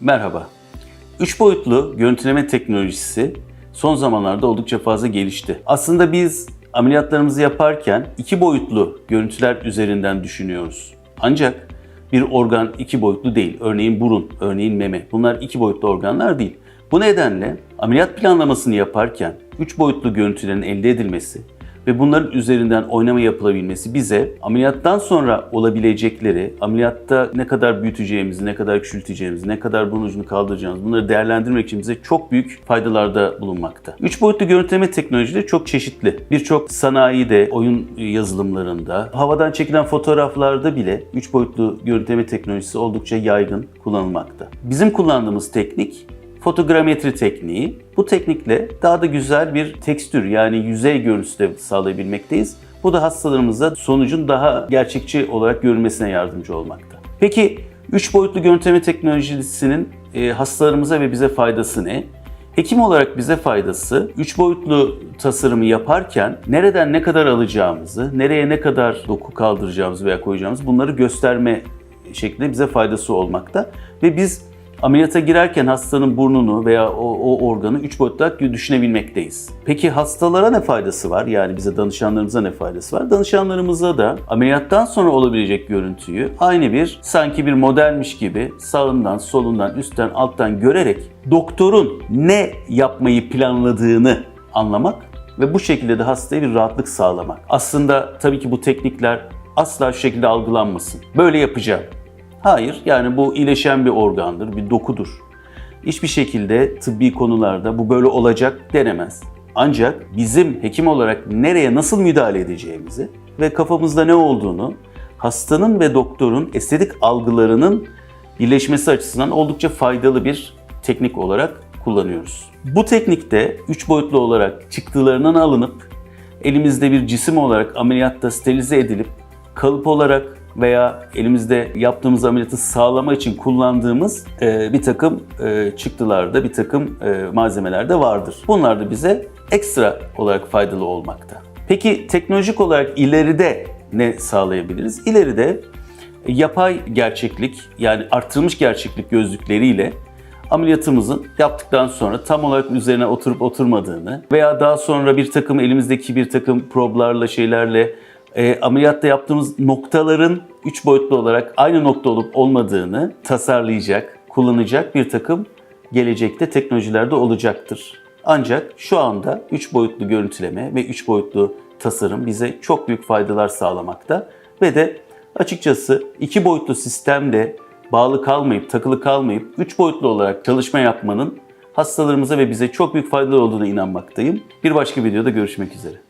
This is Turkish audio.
Merhaba. 3 boyutlu görüntüleme teknolojisi son zamanlarda oldukça fazla gelişti. Aslında biz ameliyatlarımızı yaparken 2 boyutlu görüntüler üzerinden düşünüyoruz. Ancak bir organ 2 boyutlu değil. Örneğin burun, örneğin meme. Bunlar 2 boyutlu organlar değil. Bu nedenle ameliyat planlamasını yaparken 3 boyutlu görüntülerin elde edilmesi ve bunların üzerinden oynama yapılabilmesi bize ameliyattan sonra olabilecekleri, ameliyatta ne kadar büyüteceğimizi, ne kadar küçülteceğimizi, ne kadar burun ucunu kaldıracağımızı bunları değerlendirmek için bize çok büyük faydalarda bulunmakta. 3 boyutlu görüntüleme teknolojileri çok çeşitli. Birçok sanayide, oyun yazılımlarında, havadan çekilen fotoğraflarda bile 3 boyutlu görüntüleme teknolojisi oldukça yaygın kullanılmakta. Bizim kullandığımız teknik fotogrametri tekniği. Bu teknikle daha da güzel bir tekstür yani yüzey görüntüsü de sağlayabilmekteyiz. Bu da hastalarımıza sonucun daha gerçekçi olarak görülmesine yardımcı olmakta. Peki 3 boyutlu görüntüleme teknolojisinin e, hastalarımıza ve bize faydası ne? Hekim olarak bize faydası 3 boyutlu tasarımı yaparken nereden ne kadar alacağımızı, nereye ne kadar doku kaldıracağımızı veya koyacağımızı bunları gösterme şeklinde bize faydası olmakta. Ve biz ameliyata girerken hastanın burnunu veya o, o organı 3 boyutlu düşünebilmekteyiz. Peki hastalara ne faydası var? Yani bize danışanlarımıza ne faydası var? Danışanlarımıza da ameliyattan sonra olabilecek görüntüyü aynı bir sanki bir modelmiş gibi sağından, solundan, üstten, alttan görerek doktorun ne yapmayı planladığını anlamak ve bu şekilde de hastaya bir rahatlık sağlamak. Aslında tabii ki bu teknikler asla şu şekilde algılanmasın. Böyle yapacağım. Hayır, yani bu iyileşen bir organdır, bir dokudur. Hiçbir şekilde tıbbi konularda bu böyle olacak denemez. Ancak bizim hekim olarak nereye nasıl müdahale edeceğimizi ve kafamızda ne olduğunu hastanın ve doktorun estetik algılarının birleşmesi açısından oldukça faydalı bir teknik olarak kullanıyoruz. Bu teknikte 3 boyutlu olarak çıktılarından alınıp elimizde bir cisim olarak ameliyatta sterilize edilip kalıp olarak veya elimizde yaptığımız ameliyatı sağlama için kullandığımız e, bir takım e, çıktılarda, bir takım e, malzemeler de vardır. Bunlar da bize ekstra olarak faydalı olmakta. Peki teknolojik olarak ileride ne sağlayabiliriz? İleride yapay gerçeklik yani artırılmış gerçeklik gözlükleriyle ameliyatımızın yaptıktan sonra tam olarak üzerine oturup oturmadığını veya daha sonra bir takım elimizdeki bir takım problarla şeylerle e, ameliyatta yaptığımız noktaların üç boyutlu olarak aynı nokta olup olmadığını tasarlayacak, kullanacak bir takım gelecekte teknolojilerde olacaktır. Ancak şu anda 3 boyutlu görüntüleme ve 3 boyutlu tasarım bize çok büyük faydalar sağlamakta ve de açıkçası 2 boyutlu sistemde bağlı kalmayıp, takılı kalmayıp 3 boyutlu olarak çalışma yapmanın hastalarımıza ve bize çok büyük faydalar olduğuna inanmaktayım. Bir başka videoda görüşmek üzere.